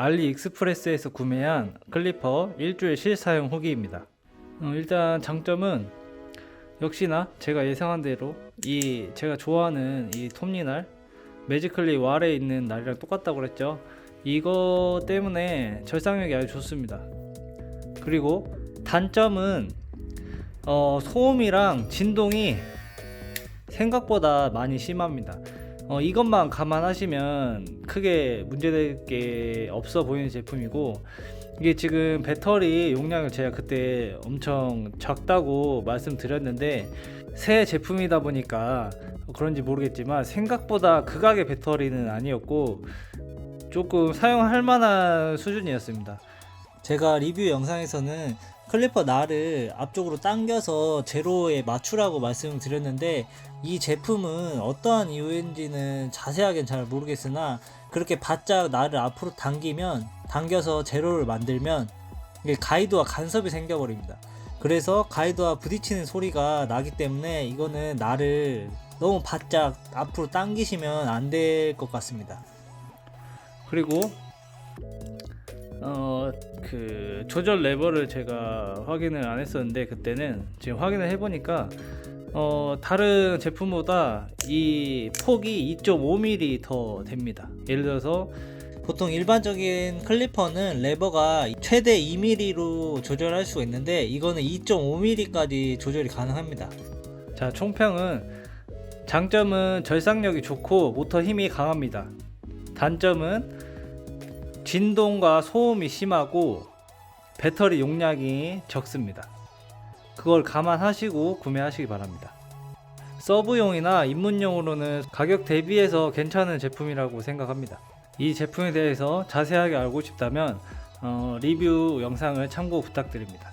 알리익스프레스에서 구매한 클리퍼 일주일 실사용 후기입니다. 어, 일단 장점은 역시나 제가 예상한 대로 이 제가 좋아하는 이 톱니날 매직클립 아래에 있는 날이랑 똑같다고 그랬죠. 이거 때문에 절상력이 아주 좋습니다. 그리고 단점은 어, 소음이랑 진동이 생각보다 많이 심합니다. 어, 이것만 감안하시면 크게 문제될 게 없어 보이는 제품이고 이게 지금 배터리 용량을 제가 그때 엄청 작다고 말씀드렸는데 새 제품이다 보니까 그런지 모르겠지만 생각보다 극악의 배터리는 아니었고 조금 사용할 만한 수준이었습니다. 제가 리뷰 영상에서는 클리퍼 날을 앞쪽으로 당겨서 제로에 맞추라고 말씀드렸는데 이 제품은 어떠한 이유인지는 자세하게는 잘 모르겠으나 그렇게 바짝 날을 앞으로 당기면 당겨서 제로를 만들면 가이드와 간섭이 생겨버립니다. 그래서 가이드와 부딪히는 소리가 나기 때문에 이거는 날을 너무 바짝 앞으로 당기시면 안 될 것 같습니다. 그리고 어 그 조절 레버를 제가 확인을 안 했었는데 그때는 지금 확인을 해보니까 어 다른 제품보다 이 폭이 2.5mm 더 됩니다. 예를 들어서 보통 일반적인 클리퍼는 레버가 최대 2mm로 조절할 수가 있는데 이거는 2.5mm까지 조절이 가능합니다. 자 총평은 장점은 절삭력이 좋고 모터 힘이 강합니다. 단점은 진동과 소음이 심하고 배터리 용량이 적습니다. 그걸 감안하시고 구매하시기 바랍니다. 서브용이나 입문용으로는 가격 대비해서 괜찮은 제품이라고 생각합니다. 이 제품에 대해서 자세하게 알고 싶다면 어, 리뷰 영상을 참고 부탁드립니다.